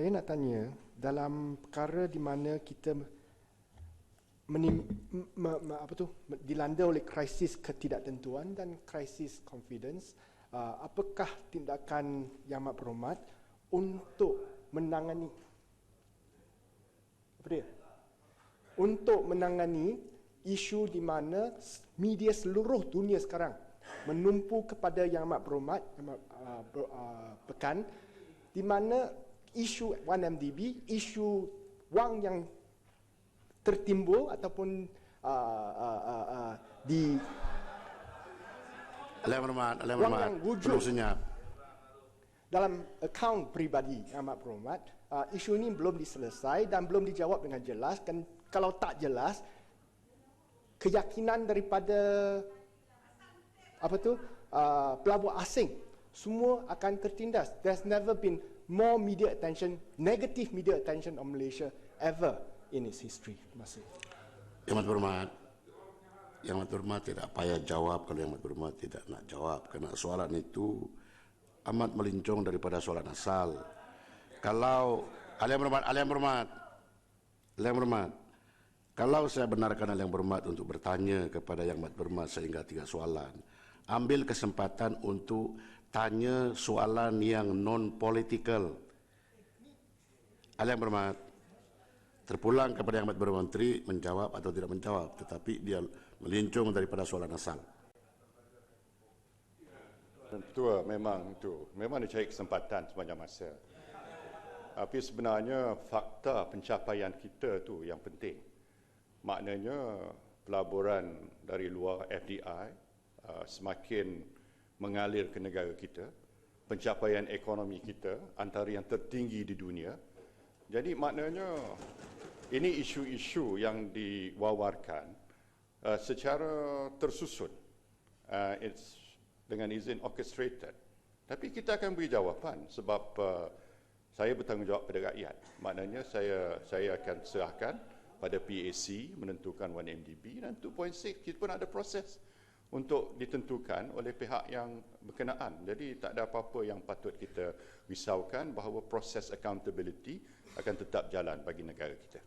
Saya nak tanya dalam perkara di mana kita menim, me, me, apa tu dilanda oleh krisis ketidaktentuan dan krisis confidence uh, apakah tindakan yang amat berhormat untuk menangani? Apa dia? Untuk menangani isu di mana media seluruh dunia sekarang menumpu kepada yang amat berhormat yang amat, uh, ber, uh, pekan di mana isu 1MDB, isu wang yang tertimbul ataupun uh, uh, uh, uh, di Rahmat, Alam Wang Rahmat, yang wujud. belum senyap. dalam akaun peribadi yang amat berhormat, uh, isu ini belum diselesai dan belum dijawab dengan jelas dan kalau tak jelas keyakinan daripada apa tu uh, pelabur asing semua akan tertindas. There's never been more media attention, negative media attention on Malaysia ever in its history. Terima kasih. Yang amat berhormat, yang amat berhormat tidak payah jawab kalau yang amat berhormat tidak nak jawab. Kerana soalan itu amat melincong daripada soalan asal. Kalau, ahli yang berhormat, ahli yang berhormat, ahli yang berhormat, kalau saya benarkan ahli yang berhormat untuk bertanya kepada yang amat berhormat sehingga tiga soalan, ambil kesempatan untuk tanya soalan yang non-political. Ahli yang berhormat, terpulang kepada yang amat menteri menjawab atau tidak menjawab tetapi dia melincung daripada soalan asal Tua memang itu. Memang dicari kesempatan sepanjang masa. Tapi sebenarnya fakta pencapaian kita tu yang penting. Maknanya pelaburan dari luar FDI uh, semakin mengalir ke negara kita. Pencapaian ekonomi kita antara yang tertinggi di dunia. Jadi maknanya ini isu-isu yang diwawarkan uh, secara tersusun. Uh, it's dengan izin orchestrated. Tapi kita akan beri jawapan sebab uh, saya bertanggungjawab pada rakyat. Maknanya saya saya akan serahkan pada PAC menentukan 1MDB dan 2.6 kita pun ada proses untuk ditentukan oleh pihak yang berkenaan. Jadi tak ada apa-apa yang patut kita risaukan bahawa proses accountability akan tetap jalan bagi negara kita.